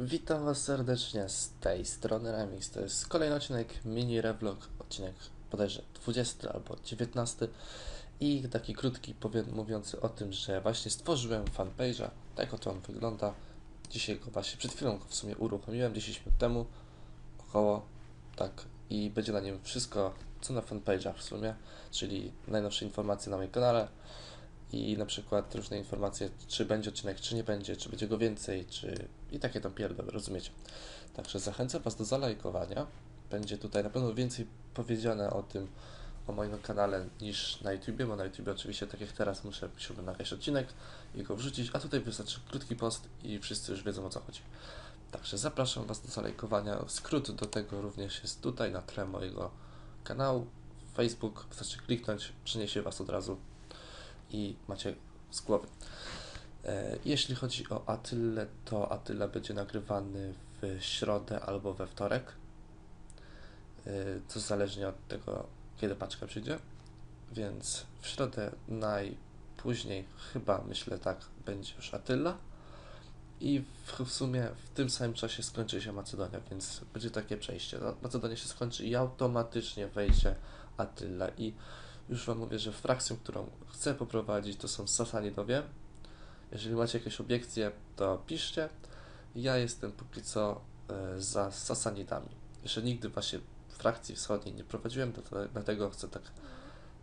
Witam Was serdecznie z tej strony Remix. To jest kolejny odcinek mini revlog, odcinek bodajże 20 albo 19 i taki krótki mówiący o tym, że właśnie stworzyłem fanpage'a, tak oto on wygląda. Dzisiaj go właśnie przed chwilą w sumie uruchomiłem, 10 minut temu, około, tak i będzie na nim wszystko co na fanpage'ach w sumie, czyli najnowsze informacje na moim kanale, i na przykład różne informacje, czy będzie odcinek, czy nie będzie, czy będzie go więcej, czy i takie tam pierdoły, rozumiecie. Także zachęcam Was do zalajkowania. Będzie tutaj na pewno więcej powiedziane o tym, o moim kanale niż na YouTubie, bo na YouTubie oczywiście tak jak teraz muszę musiałbym nagrać odcinek i go wrzucić, a tutaj wystarczy krótki post i wszyscy już wiedzą o co chodzi. Także zapraszam Was do zalajkowania. Skrót do tego również jest tutaj na tle mojego kanału. Facebook, wystarczy kliknąć, przyniesie Was od razu i macie z głowy. E, Jeśli chodzi o Atylę, to Atyla będzie nagrywany w środę albo we wtorek. E, To zależnie od tego, kiedy paczka przyjdzie. Więc w środę najpóźniej, chyba myślę tak, będzie już Atyla. I w, w sumie w tym samym czasie skończy się Macedonia, więc będzie takie przejście. No, Macedonia się skończy i automatycznie wejdzie Atyla. I już Wam mówię, że frakcją, którą chcę poprowadzić, to są Sasanidowie. Jeżeli macie jakieś obiekcje, to piszcie. Ja jestem póki co e, za Sasanidami. Jeszcze nigdy właśnie frakcji wschodniej nie prowadziłem, dlatego chcę tak,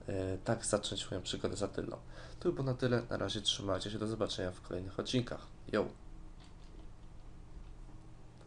e, tak zacząć moją przygodę z Atylą. To by było na tyle. Na razie trzymajcie się. Do zobaczenia w kolejnych odcinkach. Yo!